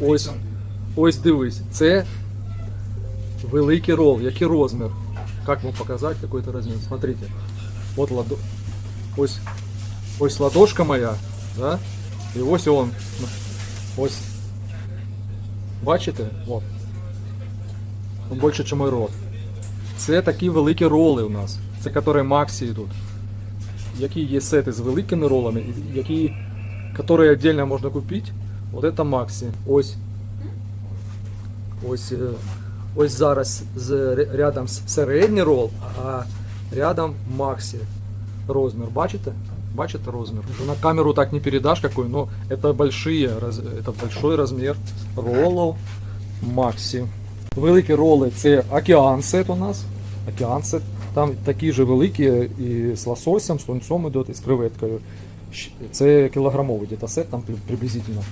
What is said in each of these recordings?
Ось, ось дивись, це великий рол. Який розмір? Как вам показати, який це розмір? Смотрите. От ладо... ось, ось ладошка моя, да? І ось он. Ось. Бачите? От. Он більше, ніж мой рот. Це такі великі роли у нас. Це які Максі йдуть. Які є сети з великими ролами, які, які отдельно можна купити. От це Максі. Ось. Ось, е, ось зараз з, рядом середній рол, а рядом Максі розмір. Бачите? Бачите розмір? На камеру так не передашь какой, но это большие, это большой размер роллов Максі. Великі роли це океан сет у нас. Океан сет. Там такі ж великі і з лососем, з тунцом ідуть, і з креветкою. Це кілограмовий десь сет там приблизительно.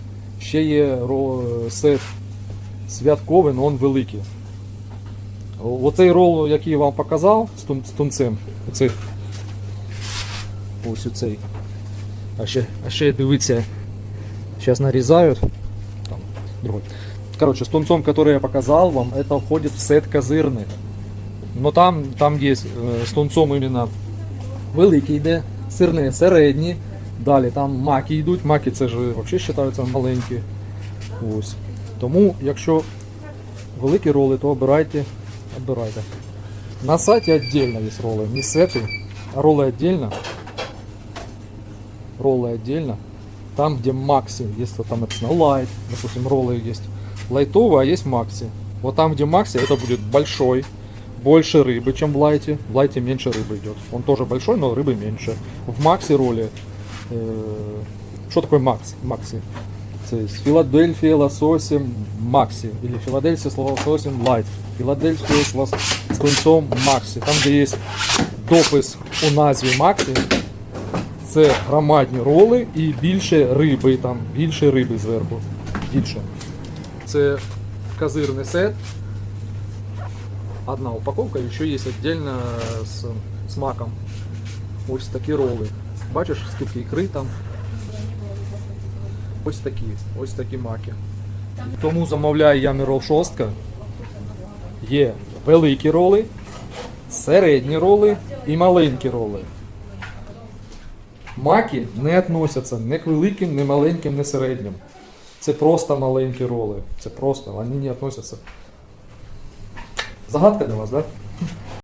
Ще є ро- сет святковий, але він великий. О- Оцей рол, який я вам показав з, тун- з тунцем, оцей, ось оцей. А ще, а ще дивіться, зараз нарізають. Там, другой. Короче, с тунцом, который я показал вам, это входит в сет козырный. Но там, там есть э, з тунцом іменно великий йде, сирний середні. Далі там маки йдуть. Маки це ж взагалі вважаються маленькі. Ось. Тому, якщо великі роли, то обирайте. обирайте. На сайті віддільно є роли. Не сети, а роли віддільно. Роллы отдельно. Там, где Макси, если там написано Light, допустим, роллы есть лайтовые, а есть Макси. Вот там, где Макси, это будет большой, больше рыбы, чем в лайте. В лайте меньше рыбы идет. Он тоже большой, но рыбы меньше. В Макси ролле... что такое Макс? Макси? То есть Филадельфия лососем Макси. Или Филадельфия с лососем Лайт. Филадельфия с, лос... с тунцом Макси. Там, где есть допис у назві Макси, це громадні роли і більше риби, там більше риби зверху. Більше. Це козирний сет. Одна упаковка, і ще є віддільно з, з маком. Ось такі роли. Бачиш, скільки ікри там. Ось такі, ось такі маки. Тому замовляю я рол шостка. Є великі роли, середні роли і маленькі роли. Маки не относяться ні к великим, ні маленьким, ні середнім. Це просто маленькі роли. Це просто, вони не относяться. Загадка для вас, так? Да?